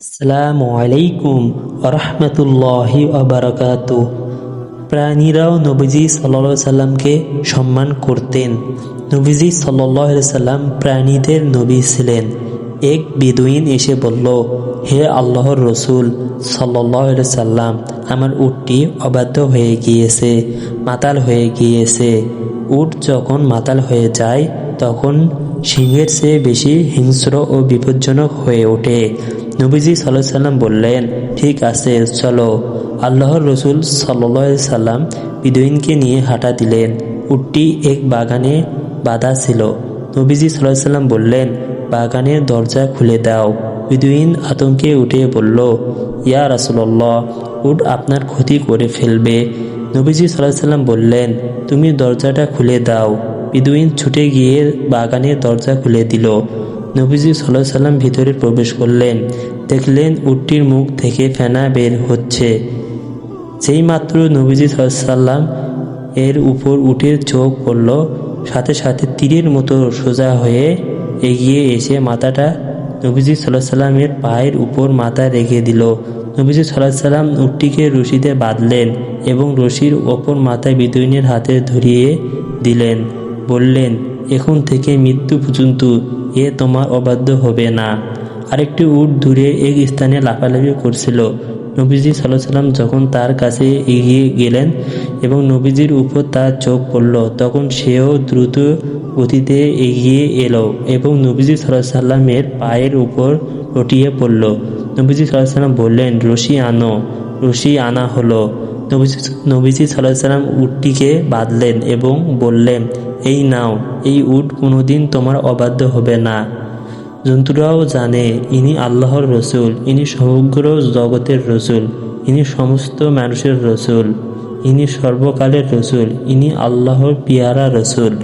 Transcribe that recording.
আসসালামু আলাইকুম রহমতুল্লাহি আবরকাত প্রাণীরাও নবীজি সাল্লা সাল্লামকে সম্মান করতেন। নবীজি সাল্লাহ সাল্লাম প্রাণীদের নবী ছিলেন। এক বেদুইন এসে বলল, হে আল্লাহর রসুল সাল্লাহ সাল্লাম, আমার উটটি অবাধ্য হয়ে গিয়েছে, মাতাল হয়ে গিয়েছে। উট যখন মাতাল হয়ে যায় তখন সিংহের চেয়ে বেশি হিংস্র ও বিপজ্জনক হয়ে ওঠে। নবীজি সাল্লাহ সাল্লাম বললেন, ঠিক আছে, চলো। আল্লাহর রসুল সাল্লাহ সাল্লাম বিদুইনকে নিয়ে হাঁটা দিলেন। উটটি এক বাগানে বাধা ছিল। নবীজি সাল্লাহ সাল্লাম বললেন, বাগানের দরজা খুলে দাও। বিদুইন আতঙ্কে উঠে বলল, ইয়া রাসুল্লাহ উট আপনার ক্ষতি করে ফেলবে। নবীজি সাল্লাহ সাল্লাম বললেন, তুমি দরজাটা খুলে দাও। বিদুইন ছুটে গিয়ে বাগানের দরজা খুলে দিল। নবীজি সাল্লাহ সাল্লাম ভিতরে প্রবেশ করলেন। দেখলেন উটটির মুখ থেকে ফেনা বের হচ্ছে। যেই মাত্র নবীজি সাল্লাম এর উপর উঠে চোখ পড়ল, সাথে সাথে তীরের মতো সোজা হয়ে এগিয়ে এসে মাথাটা নবীজি সাল্লাহ সাল্লামের পায়ের উপর মাথা রেখে দিল। নবীজি সাল্লাহ সাল্লাম উটটিকে রশিতে বাঁধলেন এবং রশির ওপর মাথায় বিদুইনের হাতে ধরিয়ে দিলেন। বললেন, এখন থেকে মৃত্যু পর্যন্ত এ তোমার অবাধ্য হবে না। আরেকটি উট দূরে এক স্থানে লাফালাফি করছিল। নবীজি সাল্লাহ সাল্লাম যখন তার কাছে এগিয়ে গেলেন এবং নবীজির উপর তার চোখ পড়ল, তখন সেও দ্রুত গতিতে এগিয়ে এলো এবং নবীজি সাল্লাহ সাল্লামের পায়ের উপর লটিয়ে পড়ল। নবীজি সাল্লাহ সাল্লাম বললেন, রশি আনো, রশি আনা হলো। নবীজি নবীজি সাল্লাহ সাল্লাম উটটিকে বাঁধলেন এবং বললেন, এই নাও, এই উট কোনোদিন তোমার অবাধ্য হবে না। জন্তুরাও জানে, ইনি আল্লাহর রসুল, ইনি সমগ্র জগতের রসুল, ইনি সমস্ত মানুষের রসুল, ইনি সর্বকালের রসুল, ইনি আল্লাহর পিয়ারা রসুল।